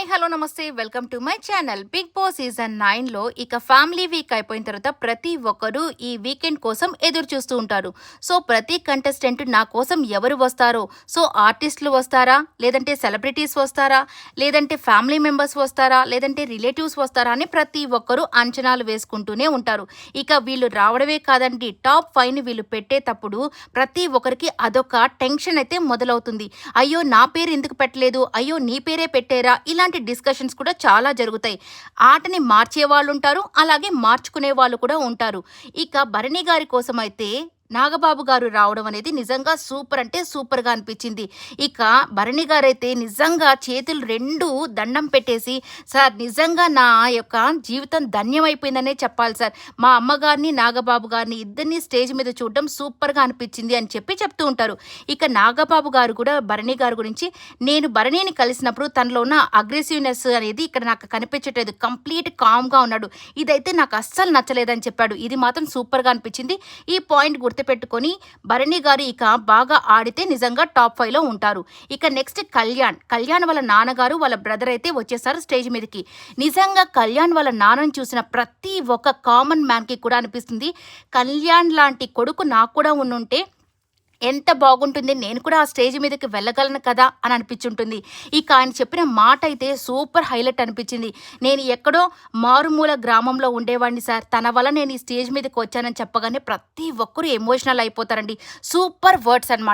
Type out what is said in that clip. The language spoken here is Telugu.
హాయ్ హలో నమస్తే. Welcome to my channel. Big boss season నైన్లో ఇక ఫ్యామిలీ వీక్ అయిపోయిన తర్వాత ప్రతి ఒక్కరూ ఈ వీకెండ్ కోసం ఎదురు చూస్తూ ఉంటారు. సో ప్రతి కంటెస్టెంట్ నా కోసం ఎవరు వస్తారో? సో ఆర్టిస్టులు వస్తారా? లేదంటే సెలబ్రిటీస్ వస్తారా? లేదంటే ఫ్యామిలీ మెంబర్స్ వస్తారా? లేదంటే రిలేటివ్స్ వస్తారా? అని ప్రతి ఒక్కరూ అంచనాలు వేసుకుంటూనే ఉంటారు. ఇక వీళ్ళు రావడమే కాదండి టాప్ ఫైవ్ వీళ్ళు పెట్టేటప్పుడు ప్రతి ఒక్కరికి అదొక టెన్షన్ అయితే మొదలవుతుంది. అయ్యో నా పేరు ఎందుకు పెట్టలేదు? అయ్యో నీ పేరే పెట్టారా? ఇలాంటి డిస్కషన్స్ కూడా చాలా జరుగుతాయి. ఆటని మార్చే వాళ్ళు ఉంటారు అలాగే మార్చుకునే వాళ్ళు కూడా ఉంటారు. ఇక భరణి గారి కోసం అయితే నాగబాబు గారు రావడం అనేది నిజంగా సూపర్ అంటే సూపర్గా అనిపించింది. ఇక భరణి గారు అయితే నిజంగా చేతులు రెండు దండం పెట్టేసి సార్ నిజంగా నా యొక్క జీవితం ధన్యమైపోయిందనే చెప్పాలి సార్. మా అమ్మగారిని నాగబాబు గారిని ఇద్దరిని స్టేజ్ మీద చూడడం సూపర్గా అనిపించింది అని చెప్పి చెప్తూ ఉంటారు. ఇక నాగబాబు గారు కూడా భరణి గారి గురించి నేను భరణిని కలిసినప్పుడు తనలో ఉన్న అగ్రెసివ్నెస్ అనేది ఇక్కడ నాకు కనిపించట్లేదు. కంప్లీట్ కామ్గా ఉన్నాడు. ఇదైతే నాకు అస్సలు నచ్చలేదని చెప్పాడు. ఇది మాత్రం సూపర్గా అనిపించింది. ఈ పాయింట్ గుర్తు గుర్తుపెట్టుకొని భరణి గారు ఇక బాగా ఆడితే నిజంగా టాప్ ఫైవ్లో ఉంటారు. ఇక నెక్స్ట్ కళ్యాణ్. కళ్యాణ్ వాళ్ళ నాన్నగారు వాళ్ళ బ్రదర్ అయితే వచ్చేసారు స్టేజ్ మీదకి. నిజంగా కళ్యాణ్ వాళ్ళ నాన్నని చూసిన ప్రతి ఒక్క కామన్ మ్యాన్కి కూడా అనిపిస్తుంది. కళ్యాణ్ లాంటి కొడుకు నాకు కూడా ఉండుంటే ఎంత బాగుంటుంది నేను కూడా ఆ స్టేజ్ మీదకి వెళ్ళగలను కదా అని అనిపించుంటుంది. ఇక ఆయన చెప్పిన మాట అయితే సూపర్ హైలైట్ అనిపించింది. నేను ఎక్కడో మారుమూల గ్రామంలో ఉండేవాడిని సార్. తన వల్ల నేను ఈ స్టేజ్ మీదకి వచ్చానని చెప్పగానే ప్రతి ఒక్కరూ ఎమోషనల్ అయిపోతారండి. సూపర్ వర్డ్స్ అన్నమాట.